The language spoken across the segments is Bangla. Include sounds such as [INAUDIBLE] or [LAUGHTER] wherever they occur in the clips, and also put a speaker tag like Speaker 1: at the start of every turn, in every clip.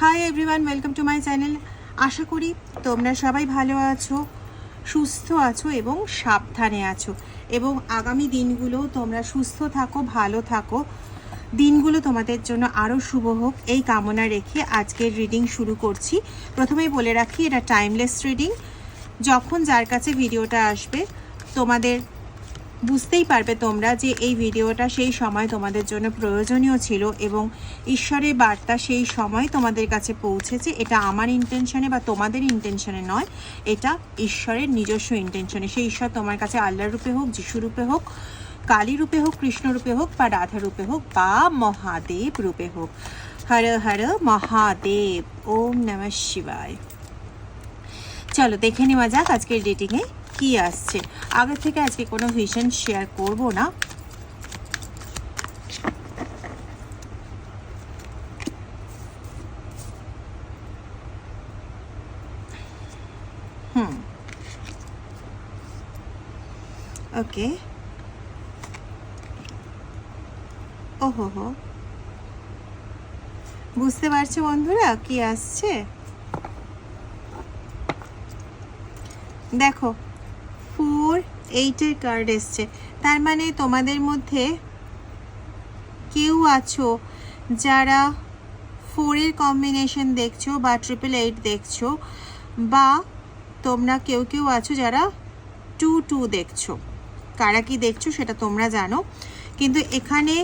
Speaker 1: Hi everyone welcome to my channel আশা করি তোমরা সবাই ভালো আছো, সুস্থ আছো এবং সাবধানে আছো। এবং আগামী দিনগুলো তোমরা সুস্থ থাকো, ভালো থাকো। দিনগুলো তোমাদের জন্য আরও শুভ হোক। এই কামনা রেখে আজকের রিডিং শুরু করছি। প্রথমেই বলে রাখি, এটা টাইমলেস রিডিং যখন যার কাছে ভিডিওটা আসবে, তোমাদের বুঝতেই পারবে তোমরা যে এই ভিডিওটা সেই সময় তোমাদের জন্য প্রয়োজনীয় ছিল এবং ঈশ্বরের বার্তা সেই সময় তোমাদের কাছে পৌঁছেছে। এটা আমার ইন্টেনশনে বা তোমাদের ইন্টেনশনে নয়, এটা ঈশ্বরের নিজস্ব ইন্টেনশনে সেই ঈশ্বর তোমার কাছে আল্লাহ রূপে হোক যিশু রূপে হোক, কালী রূপে হোক, কৃষ্ণ রূপে হোক বা রাধা রূপে হোক বা মহাদেব রূপে হোক। হর হর মহাদেব, ওম নমঃ শিবায়। চলো দেখে নেওয়া যাক আজকের ডেটিংয়ে কি আসছে? আগে থেকে আজকে কোনো ভিশন শেয়ার করব না। হুম। ওকে। ওহো হো। বুঝতে পারছ বন্ধুরা কি আসছে? দেখো ফোর এইটের কার্ড এসছে। তার মানে তোমাদের মধ্যে কেউ আছো যারা ফোরের কম্বিনেশন দেখছ বা ট্রিপল এইট দেখছ বা তোমরা কেউ কেউ আছো যারা টু টু দেখছ। কারা কি দেখছ সেটা তোমরা জানো। কিন্তু এখানে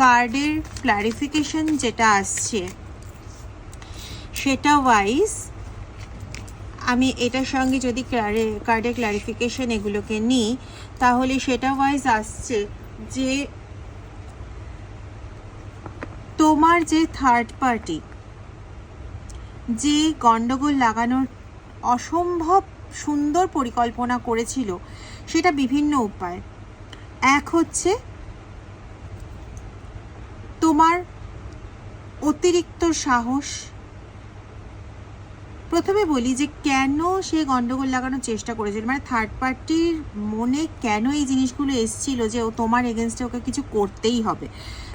Speaker 1: কার্ডের ক্লারিফিকেশন যেটা আসছে, সেটা ওয়াইজ আমি এটার সঙ্গে যদি কার্ডে ক্লারিফিকেশন এগুলোকে নিই, তাহলে সেটা ওয়াইজ আসছে যে তোমার যে থার্ড পার্টি যে গন্ডগোল লাগানোর অসম্ভব সুন্দর পরিকল্পনা করেছিল, সেটা বিভিন্ন উপায়। এক হচ্ছে তোমার অতিরিক্ত সাহস প্রথমে বলি যে কেন সে গন্ডগোল লাগানোর চেষ্টা করেছিল? মানে থার্ড পার্টির মনে কেন এই জিনিসগুলো এসছিল যে ও তোমার এগেনস্টে ওকে কিছু করতেই হবে?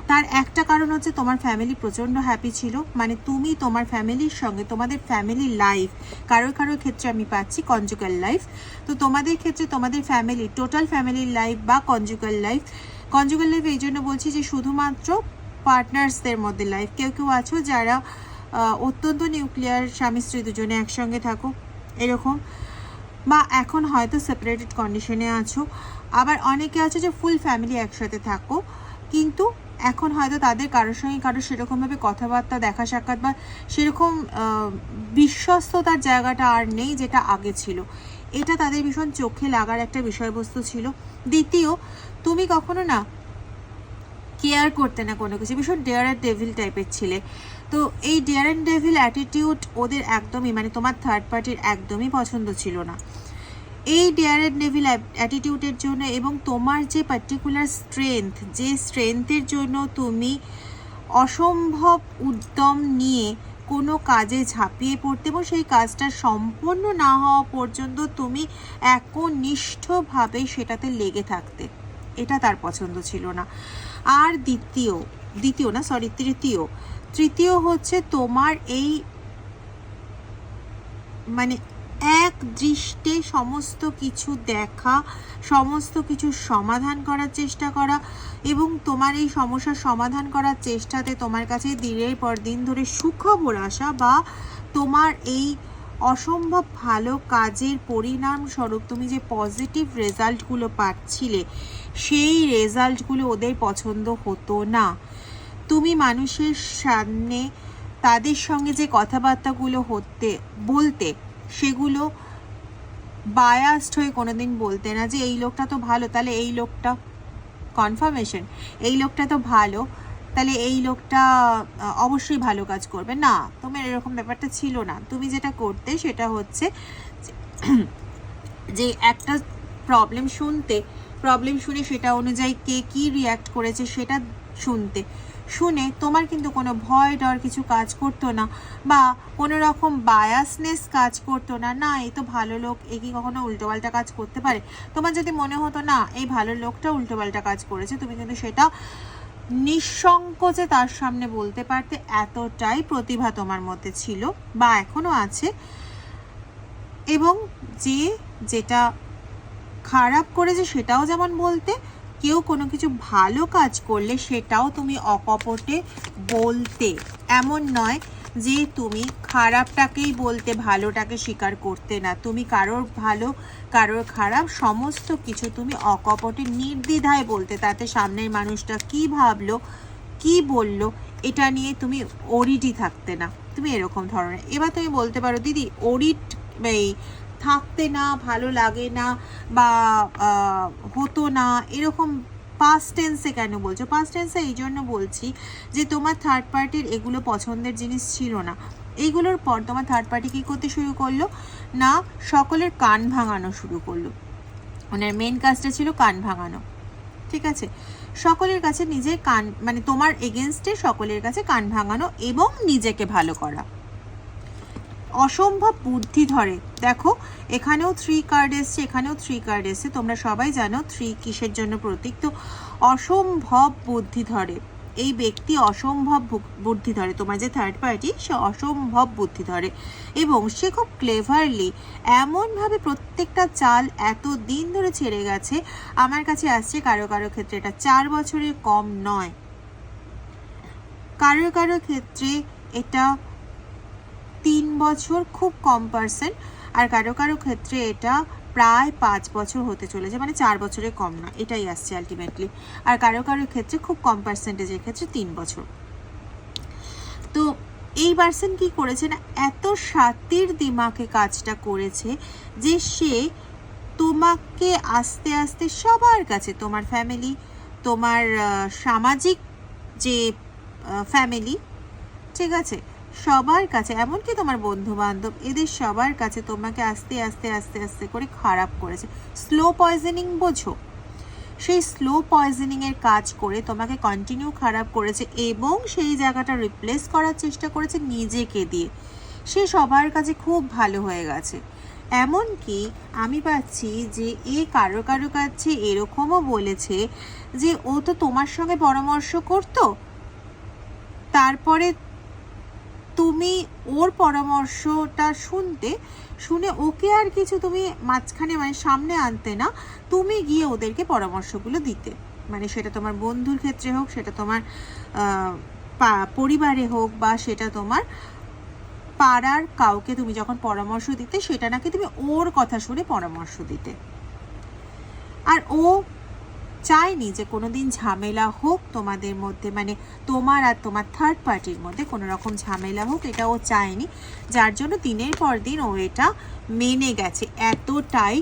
Speaker 1: তার একটা কারণ হচ্ছে তোমার ফ্যামিলি প্রচণ্ড হ্যাপি ছিল। মানে তুমি তোমার ফ্যামিলির সঙ্গে, তোমাদের ফ্যামিলি লাইফ কারোর কারোর ক্ষেত্রে আমি পাচ্ছি কনজুগাল লাইফ তো তোমাদের ক্ষেত্রে তোমাদের ফ্যামিলি টোটাল ফ্যামিলির লাইফ বা কনজুগাল লাইফ কনজুগাল লাইফ এই জন্য বলছি যে শুধুমাত্র পার্টনার্সদের মধ্যে লাইফ কেউ কেউ আছো যারা অত্যন্ত নিউক্লিয়ার স্বামী স্ত্রী দুজনে একসঙ্গে থাকো এরকম। বা এখন হয়তো সেপারেটেড কন্ডিশনে আছো। আবার অনেকে আছে যে ফুল ফ্যামিলি একসাথে থাকো, কিন্তু এখন হয়তো তাদের কারোর সঙ্গে কারোর সেরকমভাবে কথাবার্তা দেখা সাক্ষাৎ বা সেরকম বিশ্বস্ততার জায়গাটা আর নেই যেটা আগে ছিল। এটা তাদের ভীষণ চোখে লাগার একটা বিষয়বস্তু ছিল। দ্বিতীয়, তুমি কখনো না কেয়ার করতে না কোনো কিছু, ভীষণ ডেয়ার অ্যান্ড ডেভিল টাইপের ছিলে। তো এই ডেয়ার অ্যান্ড ডেভিল অ্যাটিটিউড ওদের একদমই মানে তোমার থার্ড পার্টির একদমই পছন্দ ছিল না। এই ডেয়ার অ্যান্ড ডেভিল অ্যাটিটিউডের জন্য এবং তোমার যে পার্টিকুলার স্ট্রেংথ যে স্ট্রেংথের জন্য তুমি অসম্ভব উদ্যম নিয়ে কোনো কাজে ঝাঁপিয়ে পড়তে এবং সেই কাজটা সম্পন্ন না হওয়া পর্যন্ত তুমি একনিষ্ঠভাবে সেটাতে লেগে থাকতে। এটা তার পছন্দ ছিল না। আর দ্বিতীয় দ্বিতীয় না সরি তৃতীয়। তৃতীয় হচ্ছে তোমার এই মানে এক দৃষ্টে সমস্ত কিছু দেখা, সমস্ত কিছু সমাধান করার চেষ্টা করা এবং তোমার এই সমস্যার সমাধান করার চেষ্টাতে তোমার কাছে দিনের পর দিন ধরে সুখবর আসা বা তোমার এই অসম্ভব ভালো কাজের পরিণাম স্বরূপ তুমি যে পজিটিভ রেজাল্টগুলো পাচ্ছিলে, সেই রেজাল্টগুলো ওদের পছন্দ হতো না। তুমি মানুষের সামনে তাদের সঙ্গে যে কথাবার্তাগুলো হতে, বলতে, সেগুলো বায়াসড হয়ে কোনোদিন বলতে না যে, এই লোকটা তো ভালো, তাহলে এই লোকটা কনফার্মেশন এই লোকটা তো ভালো, তাহলে এই লোকটা অবশ্যই ভালো কাজ করবে। না, তোমার এরকম ব্যাপারটা ছিল না। তুমি যেটা করতে, সেটা হচ্ছে যে [CLEARS THROAT] একটা প্রবলেম শুনতে প্রবলেম শুনে সেটা অনুযায়ী কে কী রিয়্যাক্ট করেছে, সেটা শুনতে। শুনে তোমার কিন্তু কোনো ভয় ডর কিছু কাজ করতো না বা কোনো রকম বায়াসনেস কাজ করতো না। না, এই তো ভালো লোক, এ কি কখনো উল্টোপাল্টা কাজ করতে পারে? তোমার যদি মনে হতো, না, এই ভালো লোকটা উল্টোপাল্টা কাজ করেছে, তুমি কিন্তু সেটা নিঃসংকোচে তার সামনে বলতে পারতে এতটাই প্রতিভা তোমার মধ্যে ছিল বা এখনও আছে। এবং যে যেটা খারাপ করেছে সেটাও যেমন বলতে কেউ কোনো কিছু ভালো কাজ করলে সেটাও তুমি অকপটে বলতে। এমন নয় যে তুমি খারাপটাকেই বলতে, ভালোটাকে স্বীকার করতে না। তুমি কারোর ভালো, কারোর খারাপ, সমস্ত কিছু তুমি অকপটে, নির্দ্বিধায় বলতে। তাতে সামনের মানুষটা কি ভাবলো, কি বলল, এটা নিয়ে তুমি অরিটি থাকতে না। তুমি এরকম ধরনের। এবার তুমি বলতে পারো, দিদি অরিট এই থাকতে না, ভালো লাগে না বা হতো না, এরকম পাস্ট টেন্সে কেন বলছো? পাস্ট টেন্সে এই জন্য বলছি যে তোমার থার্ড পার্টির এগুলো পছন্দের জিনিস ছিল না। এইগুলোর পর তোমার থার্ড পার্টি কী করতে শুরু করল? না, সকলের কান ভাঙানো শুরু করল। ওনার মেন কাজটা ছিল কান ভাঙানো। ঠিক আছে? সকলের কাছে নিজের কান মানে তোমার এগেনস্টে সকলের কাছে কান ভাঙানো এবং নিজেকে ভালো করা। অসম্ভব বুদ্ধি ধরে। দেখো, এখানেও থ্রি কার্ড এসছে, এখানেও থ্রি কার্ড এসছে। তোমরা সবাই জানো থ্রি কিসের জন্য প্রতীক? তো অসম্ভব বুদ্ধি ধরে। এই ব্যক্তি অসম্ভব বুদ্ধি ধরে। তোমার যে থার্ড পার্টি সে অসম্ভব বুদ্ধি ধরে। এবং সে খুব ক্লেভারলি এমনভাবে প্রত্যেকটা চাল এত দিন ধরে ছেড়ে গেছে, আমার কাছে আসছে কারও কারও ক্ষেত্রে। এটা চার বছরের কম নয়। কারও কারও ক্ষেত্রে এটা তিন বছর খুব কম পার্সেন্ট আর কারও কারও ক্ষেত্রে এটা প্রায় পাঁচ বছর হতে চলেছে মানে চার বছরের কম না, এটাই আসছে আলটিমেটলি আর কারও কারও ক্ষেত্রে খুব কম পার্সেন্টেজের ক্ষেত্রে তিন বছর। তো এই পার্সন কি করেছে না এত সাতির দিমাকে কাজটা করেছে যে সে তোমাকে আস্তে আস্তে সবার কাছে, তোমার ফ্যামিলি তোমার সামাজিক যে ফ্যামিলি ঠিক আছে? সবার কাছে, এমনকি তোমার বন্ধু বান্ধব এদের সবার কাছে তোমাকে আস্তে আস্তে আস্তে আস্তে করে খারাপ করেছে। স্লো পয়জনিং বোঝো। সেই স্লো পয়জনিং এর কাজ করে তোমাকে কন্টিনিউ খারাপ করেছে এবং সেই জায়গাটা রিপ্লেস করার চেষ্টা করেছে নিজেকে দিয়ে। সে সবার কাছে খুব ভালো হয়ে গেছে। এমনকি আমি পাচ্ছি যে এ কারও কারও কাছে এরকমও বলেছে যে, ও তো তোমার সঙ্গে পরামর্শ করতো। তারপরে তুমি ওর পরামর্শটা শুনতে, শুনে ওকে আর কিছু তুমি মাঝখানে মানে সামনে আনতে না, তুমি গিয়ে ওদেরকে পরামর্শগুলো দিতে। মানে সেটা তোমার বন্ধুর ক্ষেত্রে হোক, সেটা তোমার পরিবারে হোক বা সেটা তোমার পাড়ার কাউকে তুমি যখন পরামর্শ দিতে, সেটা নাকি তুমি ওর কথা শুনে পরামর্শ দিতে। আর ও চায়নি যে কোনোদিন ঝামেলা হোক তোমাদের মধ্যে মানে তোমার আর তোমার থার্ড পার্টির মধ্যে কোনো রকম ঝামেলা হোক, এটা ও চায়নি। যার জন্য দিনের পর দিন ও এটা মেনে গেছে। এতটাই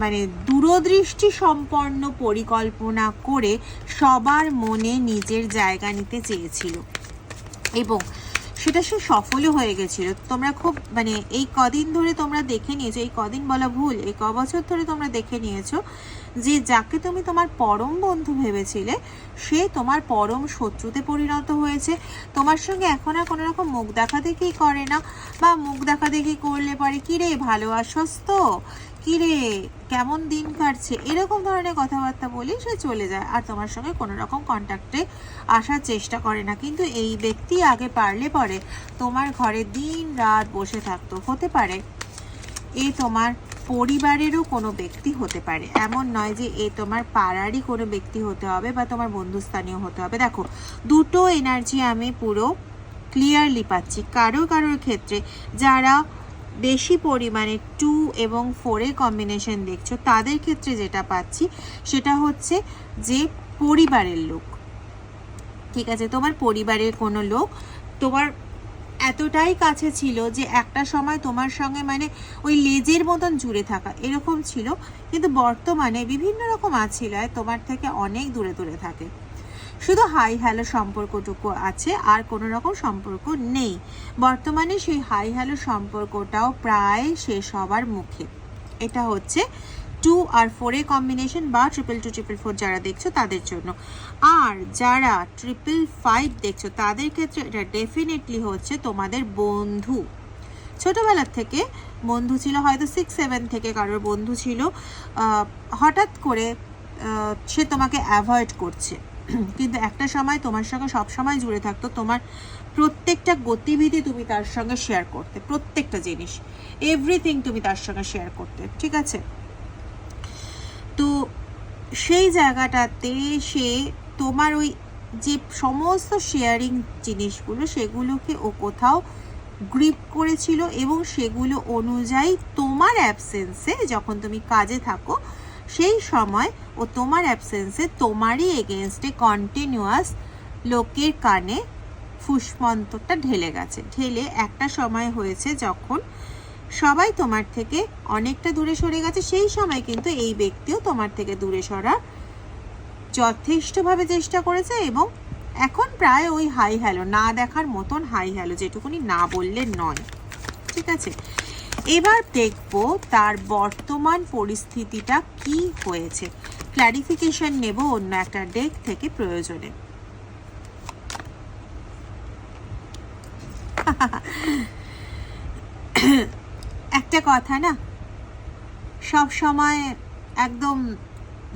Speaker 1: মানে দূরদৃষ্টি সম্পন্ন পরিকল্পনা করে সবার মনে নিজের জায়গা নিতে চেয়েছিল। এবং সেটা সে সফলও হয়ে গেছিল। তোমরা খুব মানে এই কদিন ধরে তোমরা দেখে নিয়েছো, এই কদিন বলা ভুল, এই ক বছর ধরে তোমরা দেখে নিয়েছো যে যাকে তুমি তোমার পরম বন্ধু ভেবেছিলে, সে তোমার পরম শত্রুতে পরিণত হয়েছে। তোমার সঙ্গে এখন আর কোনো রকম মুখ দেখা দেখি করে না। বা মুখ দেখা দেখি করলে পরে, কিরে ভালো আছস তো কিরে, কেমন দিন কাটছে? এরকম ধরনের কথাবার্তা বলি সে চলে যায়। আর তোমার সঙ্গে কোনো রকম কন্ট্যাক্টে আসার চেষ্টা করে না। কিন্তু এই ব্যক্তি আগে পারলে পরে তোমার ঘরে দিন রাত বসে থাকতো। হতে পারে এ তোমার পরিবারেরও কোনো ব্যক্তি হতে পারে। এমন নয় যে এ তোমার পাড়ারই কোনো ব্যক্তি হতে হবে বা তোমার বন্ধুস্থানীয় হতে হবে। দেখো, দুটো এনার্জি আমি পুরো ক্লিয়ারলি পাচ্ছি। কারও কারোর ক্ষেত্রে যারা বেশি পরিমাণে টু এবং ফোরের কম্বিনেশন দেখছ, তাদের ক্ষেত্রে যেটা পাচ্ছি সেটা হচ্ছে যে পরিবারের লোক। ঠিক আছে? তোমার পরিবারের কোনো লোক, তোমার এতটাই কাছে ছিল যে একটা সময় তোমার সঙ্গে মানে ওই লেজের মতন জুড়ে থাকা, এরকম ছিল। কিন্তু বর্তমানে বিভিন্ন রকম আছিলায়, তোমার থেকে অনেক দূরে দূরে থাকে। শুধু হাই হ্যালো সম্পর্কটুকু আছে, আর কোনো রকম সম্পর্ক নেই। বর্তমানে সেই হাই হ্যালো সম্পর্কটাও প্রায় শেষ হবার মুখে। এটা হচ্ছে টু আর ফোরের কম্বিনেশন বা ট্রিপল টু ট্রিপল ফোর যারা দেখছ তাদের জন্য। আর যারা ট্রিপল ফাইভ দেখছ তাদের ক্ষেত্রে এটা ডেফিনেটলি হচ্ছে তোমাদের বন্ধু। ছোটোবেলার থেকে বন্ধু ছিল হয়তো সিক্স সেভেন থেকে কারোর বন্ধু ছিল হঠাৎ করে সে তোমাকে অ্যাভয়েড করছে। কিন্তু একটা সময় তোমার সঙ্গে সব সময় জুড়ে থাকতো, তোমার প্রত্যেকটা গতিবিধি তুমি তার সঙ্গে শেয়ার করতে, প্রত্যেকটা জিনিস। এভরিথিং তুমি তার সঙ্গে শেয়ার করতে, ঠিক আছে? সেই জায়গাটাতে সে তোমার ওই যে সমস্ত শেয়ারিং জিনিসগুলো সেগুলোকে ও কোথাও গ্রিপ করেছিল এবং সেগুলো অনুযায়ী তোমার অ্যাবসেন্সে যখন তুমি কাজে থাকো, সেই সময় ও তোমার অ্যাবসেন্সে তোমারই এগেনস্টে কন্টিনিউয়াস লোকের কানে ফুসমন্তরটা ঢেলে গেছে। ঢেলে একটা সময় হয়েছে যখন সবাই তোমার থেকে অনেকটা দূরে সরে গেছে, সেই সময় কিন্তু এই ব্যক্তিও তোমার থেকে দূরে সরার যথেষ্টভাবে চেষ্টা করেছে এবং এখন প্রায় ওই হাই হ্যালো না দেখার মতন হাই হ্যালো যেটুকুনি না বললে নয়। ঠিক আছে? এবার দেখব তার বর্তমান পরিস্থিতিটা কি হয়েছে। ক্ল্যারিফিকেশন নেব অন্য একটা ডেক থেকে প্রয়োজনে। একটা কথা না? সব সময় একদম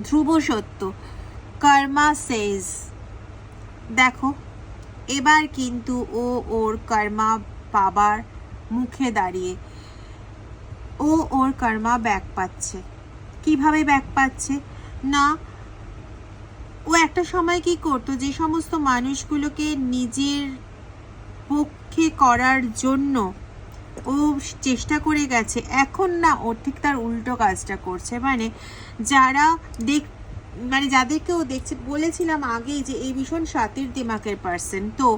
Speaker 1: ধ্রুব সত্য। কর্মা সেজ। দেখো, এবার কিন্তু ও ওর কর্মা পাবার মুখে দাঁড়িয়ে, ও ওর কর্মা ব্যাক পাচ্ছে। কীভাবে ব্যাক পাচ্ছে? না, ও একটা সময় কি করতো? যে সমস্ত মানুষগুলোকে নিজের পক্ষে করার জন্য ও চেষ্টা করে গেছে। এখন না, ও ঠিক তার উল্টো কাজটা করছে। মানে যারা দেখ মানে যাদেরকে ও দেখছে, বলেছিলাম আগেই যে এই ভীষণ সাতির দিমাকের পার্সন তো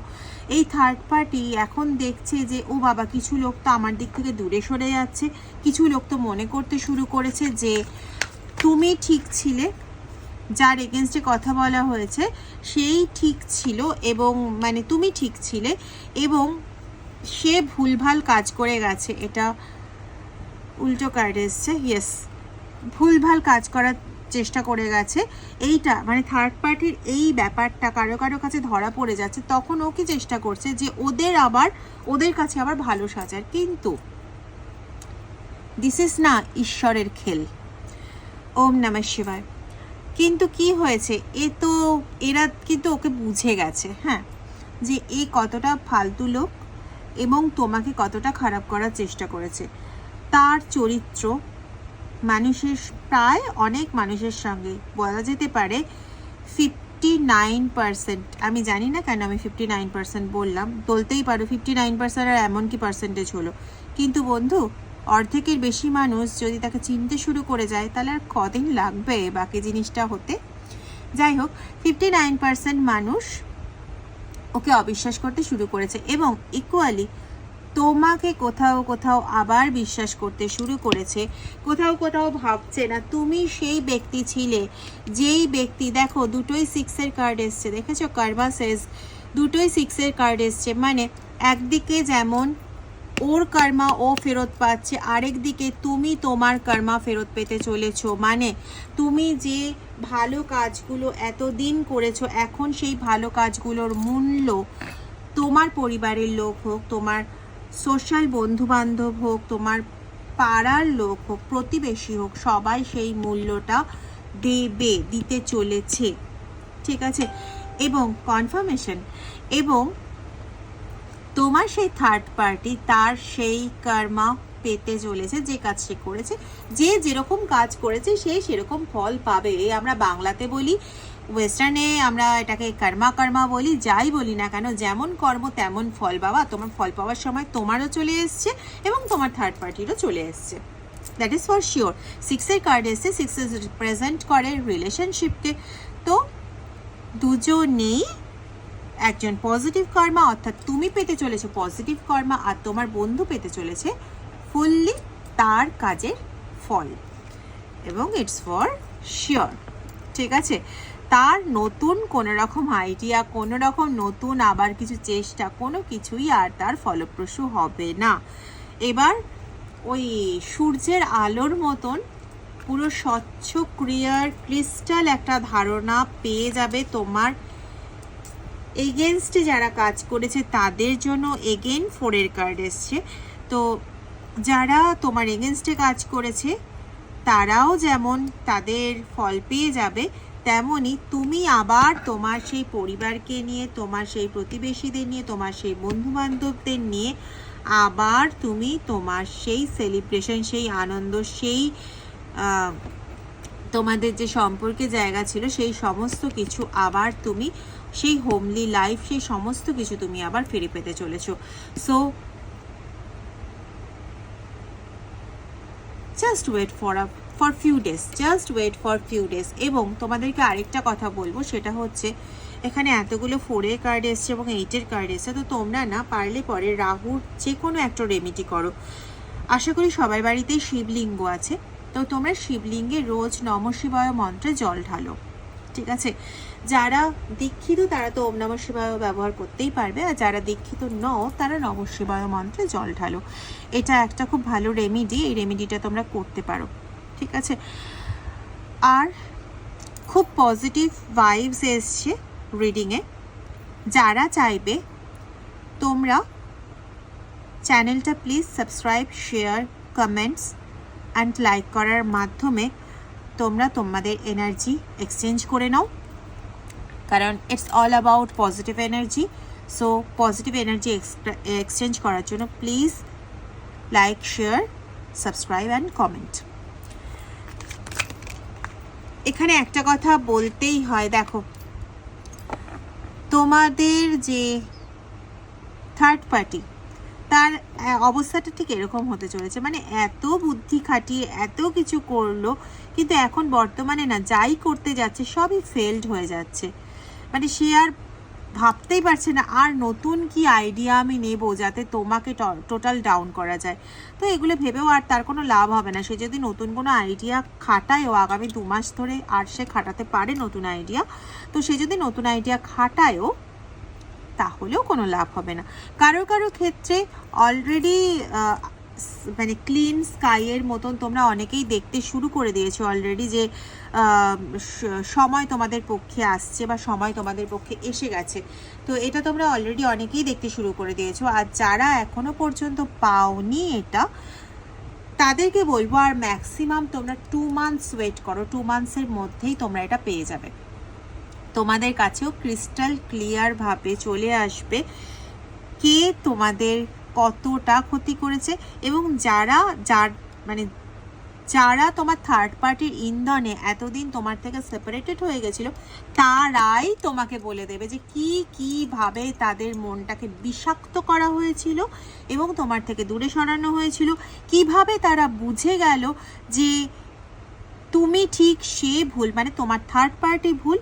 Speaker 1: এই থার্ড পার্টি এখন দেখছে যে, ও বাবা, কিছু লোক তো আমার দিক থেকে দূরে সরে যাচ্ছে। কিছু লোক তো মনে করতে শুরু করেছে যে, তুমি ঠিক ছিলে, যার এগেনস্টে কথা বলা হয়েছে, সেই ঠিক ছিল এবং মানে তুমি ঠিক ছিলে এবং সে ভুলভাল কাজ করে গেছে, এটা উল্টো কার্ড এসছে ইয়েস ভুলভাল কাজ করার চেষ্টা করে গেছে, এইটা মানে থার্ড পার্টির এই ব্যাপারটা কারও কারও কাছে ধরা পড়ে যাচ্ছে, তখন ও কি চেষ্টা করছে যে ওদের আবার, ওদের কাছে আবার ভালো সাজার, কিন্তু দিস ইজ না ঈশ্বরের খেল। ওম নমঃ শিবায়। কিন্তু কি হয়েছে, এ তো, এরা কিন্তু ওকে বুঝে গেছে হ্যাঁ যে এ কতটা ফালতু লোক এবং তোমাকে কতটা খারাপ করার চেষ্টা করেছে। তার চরিত্র মানুষের, প্রায় অনেক মানুষের সঙ্গে বলা যেতে পারে ফিফটি নাইন পার্সেন্ট আমি জানি না কেন আমি ফিফটি নাইন পার্সেন্ট বললাম, বলতেই পারো ফিফটি নাইন পার্সেন্ট আর এমন কি পার্সেন্টেজ হলো। কিন্তু বন্ধু, অর্ধেকের বেশি মানুষ যদি তাকে চিনতে শুরু করে যায়, তাহলে আর কদিন লাগবে বাকি জিনিসটা হতে? যাই হোক ফিফটি নাইন পার্সেন্ট মানুষ ওকে অবিশ্বাস করতে শুরু করেছে এবং ইকুয়ালি তোমাকে কোথাও কোথাও আবার বিশ্বাস করতে শুরু করেছে। কোথাও কোথাও ভাবছে না, তুমি সেই ব্যক্তি ছিলে, যেই ব্যক্তি দেখো, দুটোই সিক্সের কার্ড এসছে, দেখেছ? কার্বা দুটোই সিক্সের কার্ড এসছে মানে একদিকে যেমন ওর কর্মা ও ফেরত পাচ্ছে। আরেক দিকে তুমি তোমার কর্মা ফেরত পেতে চলেছো। মানে তুমি যে ভালো কাজগুলো এতদিন করেছ, এখন সেই ভালো কাজগুলোর মূল্য তোমার পরিবারের লোক হোক, তোমার সোশ্যাল বন্ধু বান্ধব হোক, তোমার পাড়ার লোক হোক, প্রতিবেশী হোক, সবাই সেই মূল্যটা দেবে, দিতে চলেছে। ঠিক আছে? এবং কনফার্মেশন এবং তোমার সেই থার্ড পার্টি তার সেই কর্মা পেতে চলেছে, যে কাজ সে করেছে, যে যেরকম কাজ করেছে, সে সেরকম ফল পাবে। আমরা বাংলাতে বলি ওয়েস্টার্নে আমরা এটাকে কর্মা কর্মা বলি, যাই বলি না কেন, যেমন কর্ম তেমন ফল বাবা তোমার ফল পাওয়ার সময় তোমারও চলে এসছে এবং তোমার থার্ড পার্টিরও চলে এসছে। দ্যাট ইজ ফর শিওর সিক্সের কার্ড এসছে সিক্স রিপ্রেজেন্ট করে রিলেশনশিপকে তো দুজনেই একজন পজিটিভ কর্মা অর্থাৎ তুমি পেতে চলেছো পজিটিভ কর্মা আর তোমার বন্ধু পেতে চলেছে ফুললি তার কাজের ফল। এবং ইটস ফর শিওর ঠিক আছে? তার নতুন কোনো রকম আইডিয়া কোনো রকম নতুন আবার কিছু চেষ্টা, কোনো কিছুই আর তার ফলপ্রসূ হবে না। এবার ওই সূর্যের আলোর মতন পুরো স্বচ্ছ ক্রিয়ার ক্রিস্টাল একটা ধারণা পেয়ে যাবে তোমার এগেনস্টে যারা কাজ করেছে, তাদের জন্য এগেন ফোরের কার্ড এসছে। তো যারা তোমার এগেনস্টে কাজ করেছে, তারাও যেমন তাদের ফল পেয়ে যাবে তেমনই তুমি আবার তোমার সেই পরিবারকে নিয়ে, তোমার সেই প্রতিবেশীদের নিয়ে, তোমার সেই বন্ধু বান্ধবদের নিয়ে আবার তুমি তোমার সেই সেলিব্রেশন সেই আনন্দ, সেই তোমাদের যে সম্পর্কে জায়গা ছিল, সেই সমস্ত কিছু আবার তুমি সেই হোমলি লাইফ সেই সমস্ত কিছু তুমি আবার ফিরে পেতে চলেছো। So just wait for a for few days just wait for few days এবং তোমাদেরকে আরেকটা কথা বলব, সেটা হচ্ছে, এখানে এতগুলো ফোরের কার্ড এসছে এবং এইটের কার্ড এসছে, তো তোমরা না পারলে পরে রাহুর যে কোনো একটা রেমিডি করো। আশা করি সবার বাড়িতেই শিবলিঙ্গ আছে, তো তোমরা শিবলিঙ্গে রোজ নম শিবায় মন্ত্রে জল ঢালো, ঠিক আছে? যারা দীক্ষিত, তারা তো ওম নম শিবায় ব্যবহার করতেই পারবে, আর যারা দীক্ষিত নও, তারা নম শিবায় মন্ত্রে জল ঢালো। এটা একটা খুব ভালো রেমিডি এই রেমিডিটা তোমরা করতে পারো, ঠিক আছে? আর খুব পজিটিভ ভাইবস এসছে রিডিংয়ে যারা চাইবে, তোমরা চ্যানেলটা please subscribe share comments and like করার মাধ্যমে তোমরা তোমাদের এনার্জি এক্সচেঞ্জ করে নাও। কারণ it's all about positive energy so positive energy exchange করার জন্য please like share subscribe and comment এখানে একটা কথা বলতেই হয়, দেখো। তোমাদের যে থার্ড পার্টি তার অবস্থাটা ঠিক এরকম হতে চলেছে। মানে এত বুদ্ধি খাটিয়ে এত কিছু করল, কিন্তু এখন বর্তমানে না, যাই করতে যাচ্ছে, সবই ফেলড হয়ে যাচ্ছে। মানে সে আর ভাবতেই পারছে না, আর নতুন কি আইডিয়া আমি নেব যাতে তোমাকে টোটাল ডাউন করা যায়। তো এগুলো ভেবেও আর তার কোনো লাভ হবে না। সে যদি নতুন কোনো আইডিয়া খাটায়ও আগামী দু মাস ধরে আর সে খাটাতে পারে নতুন আইডিয়া তো সে যদি নতুন আইডিয়া খাটায়ও তাহলেও কোনো লাভ হবে না। কারও কারও ক্ষেত্রে অলরেডি মানে ক্লিন স্কাইয়ের মতন তোমরা অনেকেই দেখতে শুরু করে দিয়েছ অলরেডি যে সময় তোমাদের পক্ষে আসছে বা সময় তোমাদের পক্ষে এসে গেছে। তো এটা তোমরা অলরেডি অনেকেই দেখতে শুরু করে দিয়েছ। আর যারা এখনও পর্যন্ত পাওনি এটা, তাদেরকে বলব আর ম্যাক্সিমাম তোমরা টু মান্থস ওয়েট করো। টু মান্থসের মধ্যেই তোমরা এটা পেয়ে যাবে। তোমাদের কাছেও ক্রিস্টাল ক্লিয়ার ভাবে চলে আসবে কে তোমাদের কতটা ক্ষতি করেছে এবং যারা, যার মানে যারা তোমার থার্ড পার্টির ইন্ধনে এতদিন তোমার থেকে সেপারেটেড হয়ে গেছিল, তারাই তোমাকে বলে দেবে যে কি কীভাবে তাদের মনটাকে বিষাক্ত করা হয়েছিল এবং তোমার থেকে দূরে সরানো হয়েছিল। কীভাবে তারা বুঝে গেল যে তুমি ঠিক সে ভুল মানে তোমার থার্ড পার্টি ভুল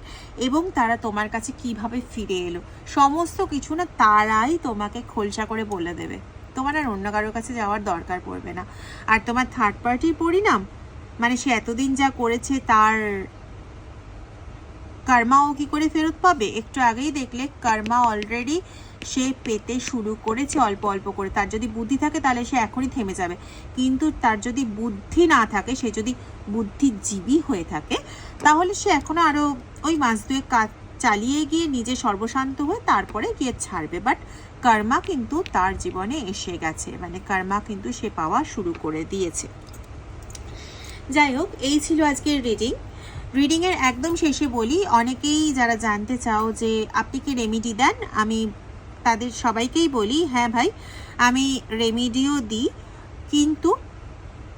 Speaker 1: এবং তারা তোমার কাছে কীভাবে ফিরে এলো, সমস্ত কিছু না তারাই তোমাকে খোলসা করে বলে দেবে। তোমার আর অন্য কারোর কাছে যাওয়ার দরকার পড়বে না। আর তোমার থার্ড পার্টির পরিণাম মানে সে এতদিন যা করেছে তার কর্মাও কি করে ফেরত পাবে? একটু আগেই দেখলে কর্মা অলরেডি সে পেতে শুরু করেছে অল্প অল্প করে। তার যদি বুদ্ধি থাকে তাহলে সে এখনই থেমে যাবে। কিন্তু তার যদি বুদ্ধি না থাকে, সে যদি বুদ্ধিজীবী হয়ে থাকে, তাহলে সে এখনও আরও ওই মাস দুয়েক কাজ চালিয়ে গিয়ে নিজে সর্বশান্ত হয়ে তারপরে গিয়ে ছাড়বে। বাট কর্মা কিন্তু তার জীবনে এসে গেছে। মানে কর্মা কিন্তু সে পাওয়া শুরু করে দিয়েছে। যাই হোক, এই ছিল আজকের রিডিং রিডিংয়ের একদম শেষে বলি, অনেকেই যারা জানতে চাও যে আপনি কি রেমিডি দেন, আমি তাদের সবাইকেই বলি হ্যাঁ ভাই, আমি রেমিডিও দিই, কিন্তু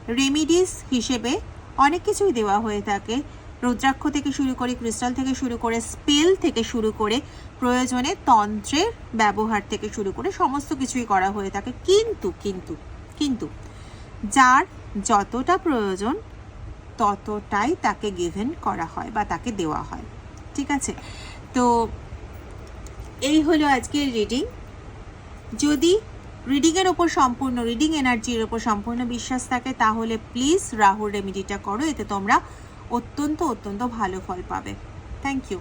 Speaker 1: রেমিডিস হিসেবে অনেক কিছুই দেওয়া হয়ে থাকে। রুদ্রাক্ষ থেকে শুরু করে ক্রিস্টাল থেকে শুরু করে স্পেল থেকে শুরু করে প্রয়োজনে তন্ত্রের ব্যবহার থেকে শুরু করে সমস্ত কিছুই করা হয়ে থাকে। কিন্তু কিন্তু কিন্তু যার যতটা প্রয়োজন ততটাই তাকে গিভেন করা হয় বা তাকে দেওয়া হয়। ঠিক আছে? তো এই হলো আজকের রিডিং যদি রিডিংয়ের ওপর সম্পূর্ণ রিডিং এনার্জির ওপর সম্পূর্ণ বিশ্বাস থাকে, তাহলে প্লিজ রাহুর রেমিডিটা করো, এতে তোমরা অত্যন্ত অত্যন্ত ভালো ফল পাবে। Thank you